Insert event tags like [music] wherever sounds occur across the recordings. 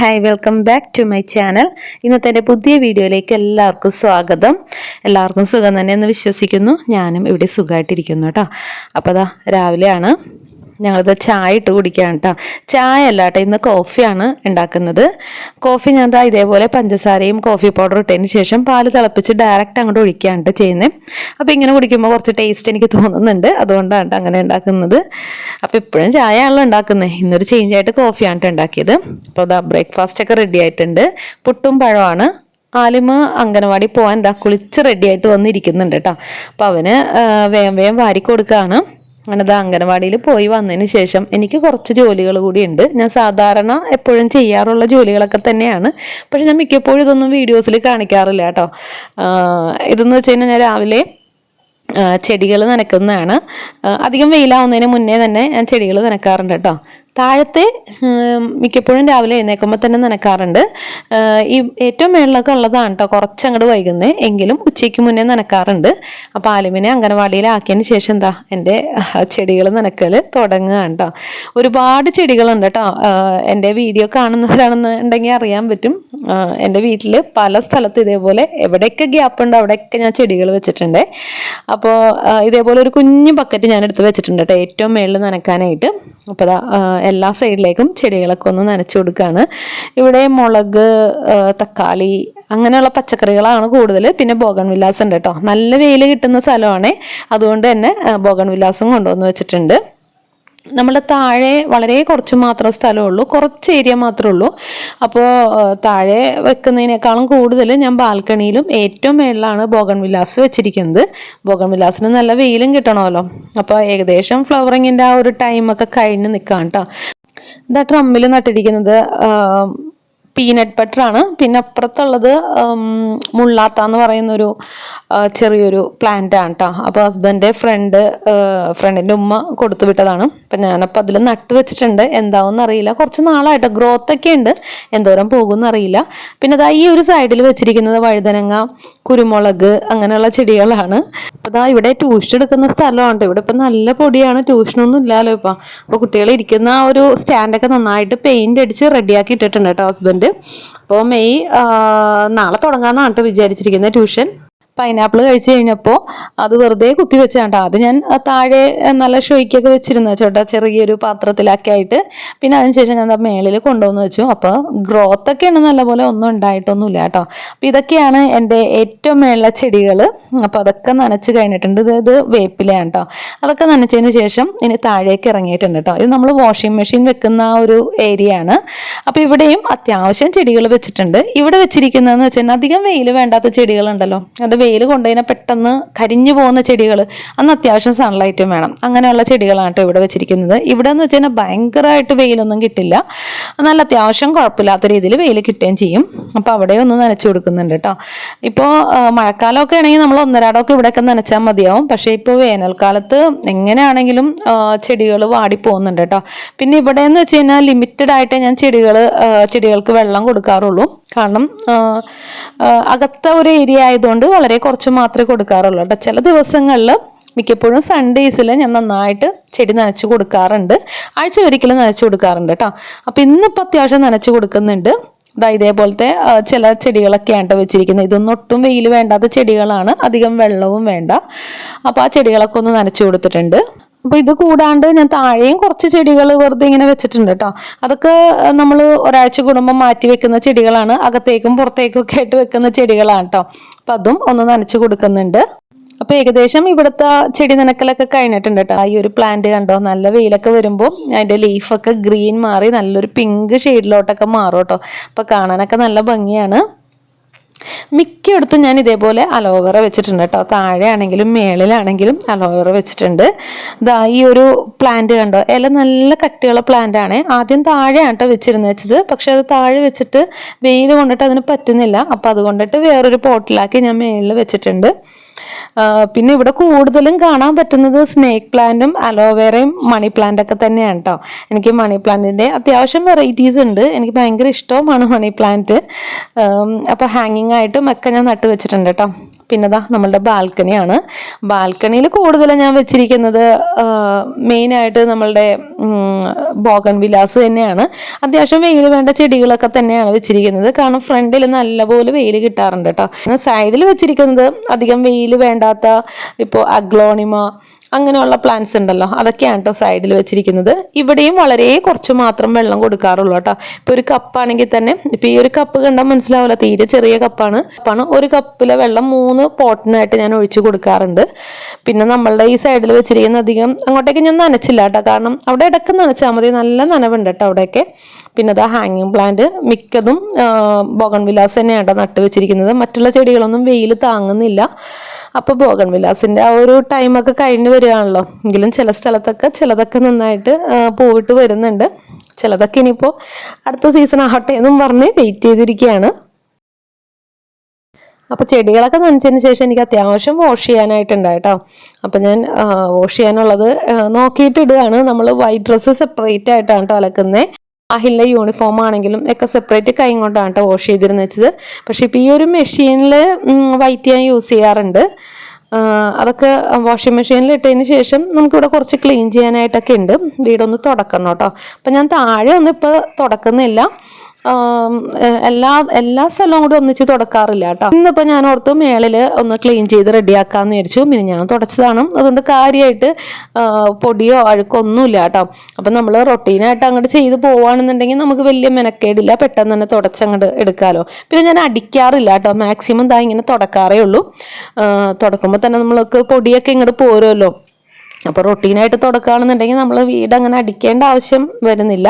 Hi welcome back to my channel ഇന്നത്തെ എന്റെ പുതിയ വീഡിയോയിലേക്ക് എല്ലാവർക്കും സ്വാഗതം. എല്ലാവർക്കും സുഖം തന്നെ എന്ന് വിശ്വസിക്കുന്നു. ഞാനും ഇവിടെ സുഖമായിട്ടിരിക്കുന്നു കേട്ടോ. അപ്പോൾ അതാ രാവിലെയാണ്. ഞങ്ങളിത് ചായ ഇട്ട് കുടിക്കുകയാണ് കേട്ടോ ചായ അല്ല കേട്ടോ ഇന്ന് കോഫിയാണ് ഉണ്ടാക്കുന്നത്. കോഫി ഞാൻ ദാ ഇതേപോലെ പഞ്ചസാരയും കോഫി പൗഡർ ഇട്ടതിന് ശേഷം പാൽ തിളപ്പിച്ച് ഡയറക്റ്റ് അങ്ങോട്ട് ഒഴിക്കുകയാണ് ചെയ്യുന്നത് അപ്പോൾ ഇങ്ങനെ കുടിക്കുമ്പോൾ കുറച്ച് ടേസ്റ്റ് എനിക്ക് തോന്നുന്നുണ്ട്. അതുകൊണ്ടാണ് അങ്ങനെ ഉണ്ടാക്കുന്നത്. അപ്പോൾ ഇപ്പോഴും ചായ ആണല്ലോ ഉണ്ടാക്കുന്നത് ഇന്നൊരു ചേഞ്ച് ആയിട്ട് കോഫിയാണ് ഉണ്ടാക്കിയത്. അപ്പോൾ അതാ ബ്രേക്ക്ഫാസ്റ്റ് ഒക്കെ റെഡി ആയിട്ടുണ്ട്. പുട്ടും പഴമാണ് ആലിമ അംഗനവാടി പോകാൻ എന്താ കുളിച്ച് റെഡി ആയിട്ട് വന്നിരിക്കുന്നുണ്ട് കേട്ടോ അപ്പോൾ അവന് വേം വേം വാരി കൊടുക്കുകയാണ് അങ്ങനെ ദാ അംഗനവാടിയിൽ പോയി വന്നതിന് ശേഷം എനിക്ക് കുറച്ച് ജോലികൾ കൂടിയുണ്ട്. ഞാൻ സാധാരണ എപ്പോഴും ചെയ്യാറുള്ള ജോലികളൊക്കെ തന്നെയാണ്. പക്ഷെ ഞാൻ മിക്കപ്പോഴും ഇതൊന്നും വീഡിയോസിൽ കാണിക്കാറില്ല കേട്ടോ. ഇതെന്ന് വെച്ച് കഴിഞ്ഞാൽ ഞാൻ രാവിലെ ചെടികൾ നനക്കുന്നതാണ്. അധികം വെയിലാവുന്നതിന് മുന്നേ തന്നെ ഞാൻ ചെടികൾ നനക്കാറുണ്ട് കേട്ടോ. താഴത്തെ മിക്കപ്പോഴും രാവിലെ എഴുന്നേൽക്കുമ്പോൾ തന്നെ നനക്കാറുണ്ട്. ഈ ഏറ്റവും മേളിലൊക്കെ ഉള്ളതാണ് കേട്ടോ കുറച്ച് അങ്ങോട്ട് വൈകുന്നത് എങ്കിലും ഉച്ചയ്ക്ക് മുന്നേ നനക്കാറുണ്ട്. അപ്പോൾ ആലുമിനെ അംഗനവാടിയിലാക്കിയതിന് ശേഷം എന്താ എന്റെ ചെടികൾ നനക്കൽ തുടങ്ങുകയാണ് കേട്ടോ ഒരുപാട് ചെടികളുണ്ട് കേട്ടോ എന്റെ വീഡിയോ കാണുന്നവരാണെന്നുണ്ടെങ്കിൽ അറിയാൻ പറ്റും. എന്റെ വീട്ടിൽ പല സ്ഥലത്ത് ഇതേപോലെ എവിടെയൊക്കെ ഗ്യാപ്പ് ഉണ്ടോ അവിടെയൊക്കെ ഞാൻ ചെടികൾ വെച്ചിട്ടുണ്ട്. അപ്പോൾ ഇതേപോലെ ഒരു കുഞ്ഞു ബക്കറ്റ് ഞാൻ എടുത്ത് വെച്ചിട്ടുണ്ട് കേട്ടോ ഏറ്റവും മേളിൽ നനക്കാനായിട്ട്. അപ്പോൾ എല്ലാ സൈഡിലേക്കും ചെടികളൊക്കെ ഒന്ന് നനച്ചു കൊടുക്കുകയാണ് ഇവിടെ മുളക് തക്കാളി അങ്ങനെയുള്ള പച്ചക്കറികളാണ് കൂടുതൽ പിന്നെ ബോഗൺ വില്ലാസ് ഉണ്ട് കേട്ടോ. നല്ല വെയിൽ കിട്ടുന്ന സ്ഥലമാണ്. അതുകൊണ്ട് തന്നെ ബോഗൺ വില്ലാസും കൊണ്ടുവന്ന് വെച്ചിട്ടുണ്ട്. നമ്മുടെ താഴെ വളരെ കുറച്ച് മാത്രം സ്ഥലമേ ഉള്ളൂ കുറച്ച് ഏരിയ മാത്രമേ ഉള്ളൂ. അപ്പോൾ താഴെ വെക്കുന്നതിനേക്കാളും കൂടുതൽ ഞാൻ ബാൽക്കണിയിലും ഏറ്റവും മേളിലാണ് ബോഗൺ വിലാസ് വെച്ചിരിക്കുന്നത്. ബോഗൺ വിലാസിന് നല്ല വെയിലും കിട്ടണമല്ലോ. അപ്പോൾ ഏകദേശം ഫ്ലവറിങ്ങിന്റെ ആ ഒരു ടൈമൊക്കെ കഴിഞ്ഞ് നിൽക്കാം കേട്ടോ ഇതാ ട്രമ്മിൽ നട്ടിരിക്കുന്നത്. പീനട്ട് ബട്ടറാണ് പിന്നെ അപ്പുറത്തുള്ളത് മുള്ളാത്ത എന്ന് പറയുന്നൊരു ചെറിയൊരു പ്ലാന്റ് ആണ് കേട്ടോ അപ്പോൾ ഹസ്ബൻഡ് ഫ്രണ്ട് ഫ്രണ്ടിന്റെ ഉമ്മ കൊടുത്തു വിട്ടതാണ്. അപ്പം ഞാനപ്പോൾ അതിൽ നട്ട് വെച്ചിട്ടുണ്ട്. എന്താവെന്ന് അറിയില്ല. കുറച്ച് നാളായിട്ട് ഗ്രോത്ത് ഒക്കെ ഉണ്ട്. എന്തോരം പോകുമെന്ന് അറിയില്ല. പിന്നെ അതാ ഈ ഒരു സൈഡിൽ വെച്ചിരിക്കുന്നത് വഴുതനങ്ങ കുരുമുളക് അങ്ങനെയുള്ള ചെടികളാണ്. അപ്പോൾ ദാ ഇവിടെ ട്യൂഷൻ എടുക്കുന്ന സ്ഥലമാണ്. ഇവിടെ ഇപ്പം നല്ല പൊടിയാണ്. ട്യൂഷനൊന്നും ഇല്ലല്ലോ ഇപ്പം. അപ്പോൾ കുട്ടികൾ ഇരിക്കുന്ന ആ ഒരു സ്റ്റാൻഡൊക്കെ നന്നായിട്ട് പെയിന്റ് അടിച്ച് റെഡിയാക്കി ഇട്ടിട്ടുണ്ട് കേട്ടോ ഹസ്ബൻഡ് അപ്പോൾ മെയ് നാളെ തുടങ്ങാമെന്നാണ് വിചാരിച്ചിരിക്കുന്നത് ട്യൂഷൻ. പൈനാപ്പിൾ കഴിച്ചു കഴിഞ്ഞപ്പോൾ അത് വെറുതെ കുത്തി വെച്ചാണ് അത് ഞാൻ താഴെ നല്ല ഷോയ്ക്കൊക്കെ വെച്ചിരുന്ന ചേട്ടാ ചെറിയൊരു പാത്രത്തിലൊക്കെ ആയിട്ട്. പിന്നെ അതിനുശേഷം ഞാൻ മേളിൽ കൊണ്ടുവന്ന് വെച്ചു. അപ്പോൾ ഗ്രോത്ത് ഒക്കെയാണ് നല്ലപോലെ ഒന്നും ഉണ്ടായിട്ടൊന്നുമില്ല കേട്ടോ. അപ്പം ഇതൊക്കെയാണ് എന്റെ ഏറ്റവും മേളിലെ ചെടികൾ അപ്പോൾ അതൊക്കെ നനച്ച് കഴിഞ്ഞിട്ടുണ്ട്. ഇത് വേപ്പിലയാണ് കേട്ടോ. അതൊക്കെ നനച്ചതിന് ശേഷം ഇനി താഴേക്ക് ഇറങ്ങിയിട്ടുണ്ട് കേട്ടോ. ഇത് നമ്മൾ വാഷിംഗ് മെഷീൻ വെക്കുന്ന ആ ഒരു ഏരിയ ആണ്. അപ്പോൾ ഇവിടെയും അത്യാവശ്യം ചെടികൾ വെച്ചിട്ടുണ്ട്. ഇവിടെ വെച്ചിരിക്കുന്നതെന്ന് വെച്ചാൽ അധികം വെയിൽ വേണ്ടാത്ത ചെടികളുണ്ടല്ലോ. അത് വെയിൽ കൊണ്ടുകഴിഞ്ഞാൽ പെട്ടെന്ന് കരിഞ്ഞു പോകുന്ന ചെടികൾ അന്ന് അത്യാവശ്യം സൺലൈറ്റും വേണം. അങ്ങനെയുള്ള ചെടികളാണ് കേട്ടോ ഇവിടെ വെച്ചിരിക്കുന്നത്. ഇവിടെ എന്ന് വെച്ച് കഴിഞ്ഞാൽ ഭയങ്കരമായിട്ട് വെയിലൊന്നും കിട്ടില്ല. നല്ല അത്യാവശ്യം കുഴപ്പമില്ലാത്ത രീതിയിൽ വെയിൽ കിട്ടുകയും ചെയ്യും. അപ്പോൾ അവിടെ ഒന്ന് നനച്ചു കൊടുക്കുന്നുണ്ട് കേട്ടോ ഇപ്പോൾ മഴക്കാലമൊക്കെ ആണെങ്കിൽ നമ്മൾ ഒന്നരാടമൊക്കെ ഇവിടെയൊക്കെ നനച്ചാൽ മതിയാവും. പക്ഷേ ഇപ്പോൾ വേനൽക്കാലത്ത് എങ്ങനെയാണെങ്കിലും ചെടികൾ വാടി വാടിപ്പോകുന്നുണ്ട് കേട്ടോ പിന്നെ ഇവിടെ എന്ന് വെച്ച് കഴിഞ്ഞാൽ ലിമിറ്റഡ് ആയിട്ട് ഞാൻ ചെടികൾ ചെടികൾക്ക് വെള്ളം കൊടുക്കാറുള്ളൂ. കാരണം അകത്ത ഒരു ഏരിയ ആയതുകൊണ്ട് വളരെ കുറച്ച് മാത്രമേ കൊടുക്കാറുള്ളൂ കേട്ടോ. ചില ദിവസങ്ങളിൽ മിക്കപ്പോഴും സൺഡേയ്സിൽ ഞാൻ നന്നായിട്ട് ചെടി നനച്ച് കൊടുക്കാറുണ്ട്. ആഴ്ച ഒരിക്കലും നനച്ച് കൊടുക്കാറുണ്ട് കേട്ടോ. അപ്പോൾ ഇന്നിപ്പോൾ അത്യാവശ്യം നനച്ച് കൊടുക്കുന്നുണ്ട്. ഇതാ ഇതേപോലത്തെ ചില ചെടികളൊക്കെയാണ് വെച്ചിരിക്കുന്നത്. ഇതൊന്നും ഒട്ടും വെയിൽ വേണ്ടാത്ത ചെടികളാണ്. അധികം വെള്ളവും വേണ്ട. അപ്പോൾ ആ ചെടികളൊക്കെ ഒന്ന് നനച്ചു കൊടുത്തിട്ടുണ്ട്. അപ്പോൾ ഇത് കൂടാണ്ട് ഞാൻ താഴെയും കുറച്ച് ചെടികൾ വെറുതെ ഇങ്ങനെ വെച്ചിട്ടുണ്ട് കേട്ടോ അതൊക്കെ നമ്മൾ ഒരാഴ്ച കൂടുമ്പോൾ മാറ്റി വെക്കുന്ന ചെടികളാണ്. അകത്തേക്കും പുറത്തേക്കും ഒക്കെ ആയിട്ട് വെക്കുന്ന ചെടികളാണ് കേട്ടോ അപ്പം അതും ഒന്ന് നനച്ചു കൊടുക്കുന്നുണ്ട്. അപ്പൊ ഏകദേശം ഇവിടുത്തെ ചെടി നനക്കലൊക്കെ കഴിഞ്ഞിട്ടുണ്ട് കേട്ടോ ഈ ഒരു പ്ലാന്റ് കണ്ടോ? നല്ല വെയിലൊക്കെ വരുമ്പോൾ അതിന്റെ ലീഫൊക്കെ ഗ്രീൻ മാറി നല്ലൊരു പിങ്ക് ഷെയ്ഡിലോട്ടൊക്കെ മാറും കേട്ടോ അപ്പൊ കാണാനൊക്കെ നല്ല ഭംഗിയാണ്. മിക്കയിടത്തും ഞാൻ ഇതേപോലെ അലോവേറ വെച്ചിട്ടുണ്ട് കേട്ടോ. താഴെയാണെങ്കിലും മേളിലാണെങ്കിലും അലോവേറ വെച്ചിട്ടുണ്ട്. ഇതാ ഈ ഒരു പ്ലാന്റ് കണ്ടോ? ഇല നല്ല കട്ടിയുള്ള പ്ലാന്റ് ആണ്. ആദ്യം താഴെയാണ് കേട്ടോ വെച്ചിരുന്നത് വെച്ചത്. പക്ഷെ അത് താഴെ വെച്ചിട്ട് വെയിൽ കൊണ്ടിട്ട് അതിന് പറ്റുന്നില്ല. അപ്പം അതുകൊണ്ടിട്ട് വേറൊരു പോട്ടിലാക്കി ഞാൻ മേളിൽ വെച്ചിട്ടുണ്ട്. പിന്നെ ഇവിടെ കൂടുതലും കാണാൻ പറ്റുന്നത് സ്നേക്ക് പ്ലാന്റും അലോവേറയും മണി പ്ലാന്റ് ഒക്കെ തന്നെയാണ് കേട്ടോ എനിക്ക് മണി പ്ലാന്റിന്റെ അത്യാവശ്യം വെറൈറ്റീസ് ഉണ്ട്. എനിക്ക് ഭയങ്കര ഇഷ്ടവുമാണ് മണി പ്ലാന്റ് അപ്പോൾ ഹാങ്ങിങ് ആയിട്ടും ഒക്കെ ഞാൻ നട്ടു വെച്ചിട്ടുണ്ട് കേട്ടോ പിന്നെ ദാ നമ്മളുടെ ബാൽക്കണിയാണ്. ബാൽക്കണിയിൽ കൂടുതലും ഞാൻ വെച്ചിരിക്കുന്നത് മെയിനായിട്ട് നമ്മളുടെ ബോഗൺ വിലാസ് തന്നെയാണ്. അത്യാവശ്യം വെയിൽ വേണ്ട ചെടികളൊക്കെ തന്നെയാണ് വെച്ചിരിക്കുന്നത്. കാരണം ഫ്രണ്ടിൽ നല്ലപോലെ വെയിൽ കിട്ടാറുണ്ട് കേട്ടോ സൈഡിൽ വെച്ചിരിക്കുന്നത് അധികം വെയിൽ വേണ്ടാത്ത ഇപ്പോൾ അഗ്ലോണിമ അങ്ങനെയുള്ള പ്ലാന്റ്സ് ഉണ്ടല്ലോ. അതൊക്കെയാണ് കേട്ടോ സൈഡിൽ വെച്ചിരിക്കുന്നത്. ഇവിടെയും വളരെ കുറച്ച് മാത്രം വെള്ളം കൊടുക്കാറുള്ളൂ കേട്ടോ. ഇപ്പൊ ഒരു കപ്പാണെങ്കിൽ തന്നെ ഇപ്പൊ ഈ ഒരു കപ്പ് കണ്ടാൽ മനസ്സിലാവില്ല. തീരെ ചെറിയ കപ്പാണ് കപ്പാണ് ഒരു കപ്പിലെ വെള്ളം മൂന്ന് പോട്ടിനായിട്ട് ഞാൻ ഒഴിച്ചു കൊടുക്കാറുണ്ട്. പിന്നെ നമ്മളുടെ ഈ സൈഡിൽ വെച്ചിരിക്കുന്ന അധികം അങ്ങോട്ടേക്ക് ഞാൻ നനച്ചില്ല കേട്ടോ. കാരണം അവിടെ ഇടയ്ക്ക് നനച്ചാൽ മതി. നല്ല നനവുണ്ട് കേട്ടോ അവിടെയൊക്കെ. പിന്നെ അതാ ഹാങ്ങിങ് പ്ലാന്റ് മിക്കതും ബോഗൺ വിലാസ് തന്നെയാണ് നട്ട് വെച്ചിരിക്കുന്നത്. മറ്റുള്ള ചെടികളൊന്നും വെയിൽ താങ്ങുന്നില്ല. അപ്പോൾ ബോഗൺ ആ ഒരു ടൈമൊക്കെ കഴിഞ്ഞ് വരികയാണല്ലോ. എങ്കിലും ചില സ്ഥലത്തൊക്കെ ചിലതൊക്കെ നന്നായിട്ട് പോയിട്ട് വരുന്നുണ്ട്. ചിലതൊക്കെ ഇനിയിപ്പോൾ അടുത്ത സീസൺ ആവട്ടെ എന്നും പറഞ്ഞ് വെയിറ്റ് ചെയ്തിരിക്കുകയാണ്. അപ്പോൾ ചെടികളൊക്കെ നനച്ചതിന് ശേഷം എനിക്ക് അത്യാവശ്യം വാഷ് ചെയ്യാനായിട്ടുണ്ട് കേട്ടോ അപ്പോൾ ഞാൻ വാഷ് ചെയ്യാനുള്ളത് നോക്കിയിട്ട് ഇടുകയാണ്. നമ്മൾ വൈറ്റ് ഡ്രസ്സ് സെപ്പറേറ്റ് ആയിട്ടാണ് കേട്ടോ അലക്കുന്നത് അഹിലിന്റെ യൂണിഫോം ആണെങ്കിലും ഒക്കെ സെപ്പറേറ്റ് കൈ കൊണ്ടാണ് കേട്ടോ വാഷ് ചെയ്തിരുന്നത് പക്ഷേ ഇപ്പോൾ ഈ ഒരു മെഷീനിൽ വൈറ്റ് ഞാൻ യൂസ് ചെയ്യാറുണ്ട്. അതൊക്കെ വാഷിംഗ് മെഷീനിൽ ഇട്ടതിന് ശേഷം നമുക്കിവിടെ കുറച്ച് ക്ലീൻ ചെയ്യാനായിട്ടൊക്കെ ഉണ്ട്. വീടൊന്ന് തുടക്കണം കേട്ടോ. അപ്പം ഞാൻ താഴെ ഒന്നും ഇപ്പോൾ തുടക്കുന്നില്ല. എല്ലാ എല്ലാ സ്ഥലവും കൂടി ഒന്നിച്ച് തുടക്കാറില്ല കേട്ടോ. ഇന്നിപ്പോൾ ഞാൻ ഓർത്ത് മേളിൽ ഒന്ന് ക്ലീൻ ചെയ്ത് റെഡിയാക്കാമെന്ന് വിചാരിച്ചു. പിന്നെ ഞാൻ തുടച്ചതാണ്. അതുകൊണ്ട് കാര്യമായിട്ട് പൊടിയോ അഴുക്കോ ഒന്നുമില്ല കേട്ടോ. അപ്പം നമ്മൾ റൊട്ടീനായിട്ട് അങ്ങോട്ട് ചെയ്ത് പോവുകയാണെന്നുണ്ടെങ്കിൽ നമുക്ക് വലിയ മെനക്കേടില്ല. പെട്ടെന്ന് തന്നെ തുടച്ചങ്ങോട്ട് എടുക്കാമല്ലോ പിന്നെ ഞാൻ അടിക്കാറില്ല കേട്ടോ. മാക്സിമം ദാ ഇങ്ങനെ തുടക്കാറേ ഉള്ളൂ. തുടക്കുമ്പോൾ തന്നെ നമ്മൾക്ക് പൊടിയൊക്കെ ഇങ്ങോട്ട് പോരുമല്ലോ. അപ്പോൾ റൊട്ടീനായിട്ട് തുടക്കുകയാണെന്നുണ്ടെങ്കിൽ നമ്മൾ വീട് അങ്ങനെ അടിക്കേണ്ട ആവശ്യം വരുന്നില്ല.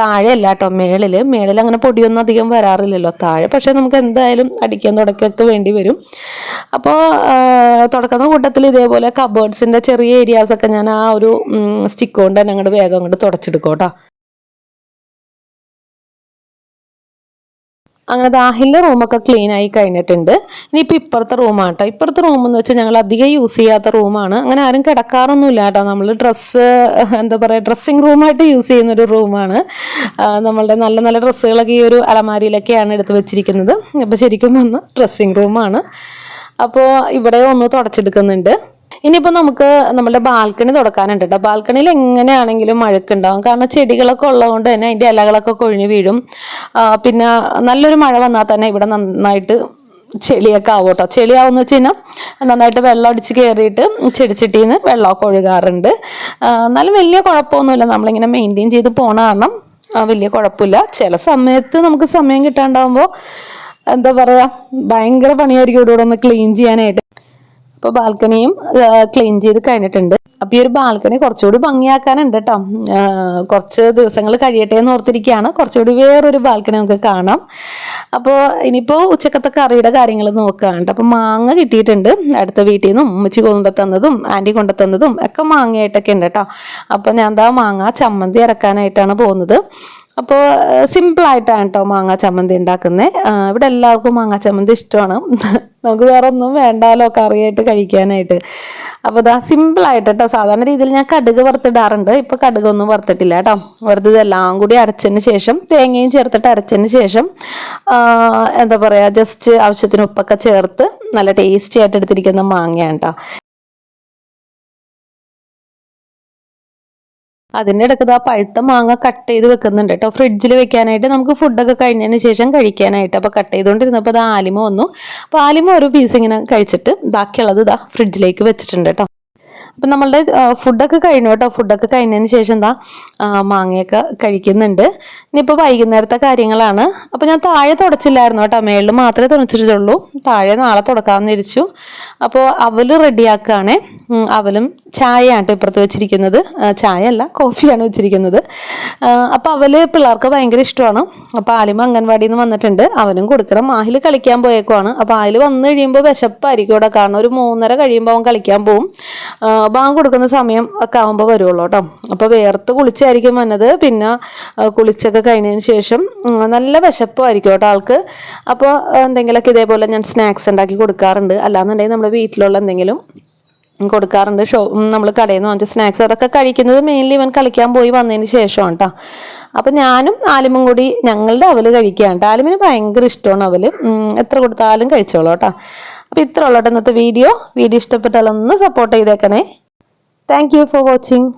താഴെ അല്ല കേട്ടോ മേളിൽ മേളിൽ അങ്ങനെ പൊടിയൊന്നും അധികം വരാറില്ലല്ലോ. താഴെ പക്ഷേ നമുക്ക് എന്തായാലും അടിക്കാൻ തുടക്കൊക്കെ വേണ്ടി വരും. അപ്പോൾ തുടക്കുന്ന കൂട്ടത്തിൽ ഇതേപോലെ കബേർഡ്സിന്റെ ചെറിയ ഏരിയാസൊക്കെ ഞാൻ ആ ഒരു സ്റ്റിക്ക് കൊണ്ട് തന്നെ അങ്ങോട്ട് വേഗം അങ്ങോട്ട് തുടച്ചെടുക്കും കേട്ടോ അങ്ങനെ ദാഹിലെ റൂമൊക്കെ ക്ലീൻ ആയി കഴിഞ്ഞിട്ടുണ്ട്. ഇനിയിപ്പോൾ ഇപ്പുറത്തെ റൂമാണ് കേട്ടോ ഇപ്പുറത്തെ റൂം എന്ന് വെച്ചാൽ ഞങ്ങൾ അധികം യൂസ് ചെയ്യാത്ത റൂമാണ് അങ്ങനെ ആരും കിടക്കാറൊന്നുമില്ല കേട്ടോ. നമ്മൾ ഡ്രസ്സ് എന്താ പറയുക ഡ്രസ്സിങ് റൂമായിട്ട് യൂസ് ചെയ്യുന്ന ഒരു റൂമാണ് നമ്മളുടെ നല്ല നല്ല ഡ്രസ്സുകളൊക്കെ ഈ ഒരു അലമാരിയിലൊക്കെയാണ് എടുത്ത് വെച്ചിരിക്കുന്നത്. അപ്പോൾ ശരിക്കും വന്ന് ഡ്രസ്സിങ് റൂമാണ് അപ്പോൾ ഇവിടെ ഒന്ന് തുടച്ചെടുക്കുന്നുണ്ട്. ഇനിയിപ്പോൾ നമുക്ക് നമ്മുടെ ബാൽക്കണി തുടക്കാനുണ്ട് കേട്ടോ ബാൽക്കണിയിൽ എങ്ങനെയാണെങ്കിലും മഴക്കുണ്ടാവും. കാരണം ചെടികളൊക്കെ ഉള്ളതുകൊണ്ട് തന്നെ അതിന്റെ ഇലകളൊക്കെ കൊഴിഞ്ഞു വീഴും. പിന്നെ നല്ലൊരു മഴ വന്നാൽ തന്നെ ഇവിടെ നന്നായിട്ട് ചെളിയൊക്കെ ആവും കേട്ടോ ചെളിയാവുമെന്ന് വെച്ച് കഴിഞ്ഞാൽ നന്നായിട്ട് വെള്ളം അടിച്ച് കയറിയിട്ട് ചെടിച്ചട്ടിന്ന് വെള്ളമൊക്കെ ഒഴുകാറുണ്ട്. എന്നാലും വലിയ കുഴപ്പമൊന്നുമില്ല. നമ്മളിങ്ങനെ മെയിന്റെയിൻ ചെയ്ത് പോണ കാരണം വലിയ കുഴപ്പമില്ല. ചില സമയത്ത് നമുക്ക് സമയം കിട്ടാണ്ടാവുമ്പോൾ എന്താ പറയുക ഭയങ്കര പണിയായിരിക്കും ഇവിടെ ഒന്ന് ക്ലീൻ ചെയ്യാനായിട്ട്. അപ്പോൾ ബാൽക്കണിയും ക്ലീൻ ചെയ്ത് കഴിഞ്ഞിട്ടുണ്ട്. അപ്പോൾ ഈ ഒരു ബാൽക്കണി കുറച്ചുകൂടി ഭംഗിയാക്കാനുണ്ട് കേട്ടോ കുറച്ച് ദിവസങ്ങൾ കഴിയട്ടെ എന്ന് ഓർത്തിരിക്കുകയാണ്. കുറച്ചുകൂടി വേറൊരു ബാൽക്കണി നമുക്ക് കാണാം. അപ്പോൾ ഇനിയിപ്പോൾ ഉച്ചക്കത്തെ കറിയുടെ കാര്യങ്ങൾ നോക്കുകയാണ് അപ്പോൾ മാങ്ങ കിട്ടിയിട്ടുണ്ട്. അടുത്ത വീട്ടിൽ നിന്നും ഉമ്മച്ചി കൊണ്ടുത്തന്നതും ആന്റി കൊണ്ടുത്തന്നതും ഒക്കെ മാങ്ങയായിട്ടൊക്കെ ഉണ്ട് കേട്ടോ അപ്പോൾ ഞാൻ എന്താ മാങ്ങ ചമ്മന്തി ഇറക്കാനായിട്ടാണ് പോകുന്നത്. അപ്പോൾ സിമ്പിളായിട്ടാണ് കേട്ടോ മാങ്ങ ചമ്മന്തി ഉണ്ടാക്കുന്നത് ഇവിടെ എല്ലാവർക്കും മാങ്ങ ചമ്മന്തി ഇഷ്ടമാണ്. [laughs] നമുക്ക് വേറെ ഒന്നും വേണ്ടാലോ കറിയായിട്ട് കഴിക്കാനായിട്ട്. അപ്പോൾ ഇതാ സിമ്പിളായിട്ട് കേട്ടോ. സാധാരണ രീതിയിൽ ഞാൻ കടുക് വറുത്തിടാറുണ്ട്. ഇപ്പോൾ കടുകൊന്നും വറുത്തിട്ടില്ല കേട്ടോ. വെറുതെ ഇതെല്ലാം കൂടി അരച്ചതിന് ശേഷം തേങ്ങയും ചേർത്തിട്ട് അരച്ചതിന് ശേഷം എന്താ പറയുക ജസ്റ്റ് ആവശ്യത്തിന് ഉപ്പൊക്കെ ചേർത്ത് നല്ല ടേസ്റ്റി ആയിട്ട് എടുത്തിരിക്കുന്ന മാങ്ങയാണ് കേട്ടോ. അതിന്റെ ഇടയ്ക്ക് ആ പഴുത്ത മാങ്ങ കട്ട് ചെയ്ത് വെക്കുന്നുണ്ട് കേട്ടോ. ഫ്രിഡ്ജിൽ വെക്കാനായിട്ട് നമുക്ക് ഫുഡൊക്കെ കഴിഞ്ഞതിന് ശേഷം കഴിക്കാനായിട്ട്. അപ്പോൾ കട്ട് ചെയ്തുകൊണ്ടിരുന്നപ്പോൾ അത് ആലിമ വന്നു. അപ്പോൾ ആലിമ ഒരു പീസ് ഇങ്ങനെ കഴിച്ചിട്ട് ബാക്കിയുള്ളത് ഇതാ ഫ്രിഡ്ജിലേക്ക് വെച്ചിട്ടുണ്ട് കേട്ടോ. അപ്പം നമ്മളുടെ ഫുഡൊക്കെ കഴിഞ്ഞു കേട്ടോ. ഫുഡൊക്കെ കഴിഞ്ഞതിന് ശേഷം എന്താ മാങ്ങയൊക്കെ കഴിക്കുന്നുണ്ട്. ഇനിയിപ്പോൾ വൈകുന്നേരത്തെ കാര്യങ്ങളാണ്. അപ്പോൾ ഞാൻ താഴെ തുടച്ചില്ലായിരുന്നു കേട്ടോ. മേളിൽ മാത്രമേ തുടച്ചിട്ടുള്ളൂ. താഴെ നാളെ തുടക്കാമെന്ന് ഇരിച്ചു അപ്പോൾ അവൽ റെഡിയാക്കുകയാണേ അവലും ചായയാണ് ഇപ്പുറത്ത് വെച്ചിരിക്കുന്നത്. ചായ അല്ല കോഫിയാണ് വെച്ചിരിക്കുന്നത്. അപ്പോൾ അവൽ പിള്ളേർക്ക് ഭയങ്കര ഇഷ്ടമാണ്. അപ്പോൾ ആലിമ അംഗൻവാടിയിൽ നിന്ന് വന്നിട്ടുണ്ട്. അവനും കൊടുക്കണം. ആഹിൽ കളിക്കാൻ പോയേക്കുവാണ്. അപ്പോൾ ആഹിൽ വന്നു കഴിയുമ്പോൾ വിശപ്പായിരിക്കും ഇവിടെ കാരണം ഒരു മൂന്നര കഴിയുമ്പോൾ അവൻ കളിക്കാൻ പോകും ബാങ്ക് കൊടുക്കുന്ന സമയം ഒക്കെ ആകുമ്പോൾ വരുള്ളൂ കേട്ടോ. അപ്പോൾ വേർത്ത് കുളിച്ചായിരിക്കും വന്നത്. പിന്നെ കുളിച്ചൊക്കെ കഴിഞ്ഞതിന് ശേഷം നല്ല വിശപ്പായിരിക്കും കേട്ടോ ആൾക്ക്. അപ്പോൾ എന്തെങ്കിലുമൊക്കെ ഇതേപോലെ ഞാൻ സ്നാക്സ് ഉണ്ടാക്കി കൊടുക്കാറുണ്ട്. അല്ലാന്നുണ്ടെങ്കിൽ നമ്മുടെ വീട്ടിലുള്ള എന്തെങ്കിലും കൊടുക്കാറുണ്ട്. ഷോ നമ്മൾ കടയിൽ നിന്ന് വാങ്ങിച്ച സ്നാക്സ് അതൊക്കെ കഴിക്കുന്നത് മെയിൻലി ഇവൻ കളിക്കാൻ പോയി വന്നതിന് ശേഷമാണ് കേട്ടോ അപ്പം ഞാനും ആലിമും കൂടി ഞങ്ങളുടെ അവൽ കഴിക്കുകയാണ് കേട്ടോ ആലിമിന് ഭയങ്കര ഇഷ്ടമാണ് അവൽ. എത്ര കൊടുത്താലും കഴിച്ചോളൂ കേട്ടോ അപ്പോൾ ഇത്ര ഉള്ളട്ടെ ഇന്നത്തെ വീഡിയോ. വീഡിയോ ഇഷ്ടപ്പെട്ടാലൊന്ന് സപ്പോർട്ട് ചെയ്തേക്കണേ. Thank you for watching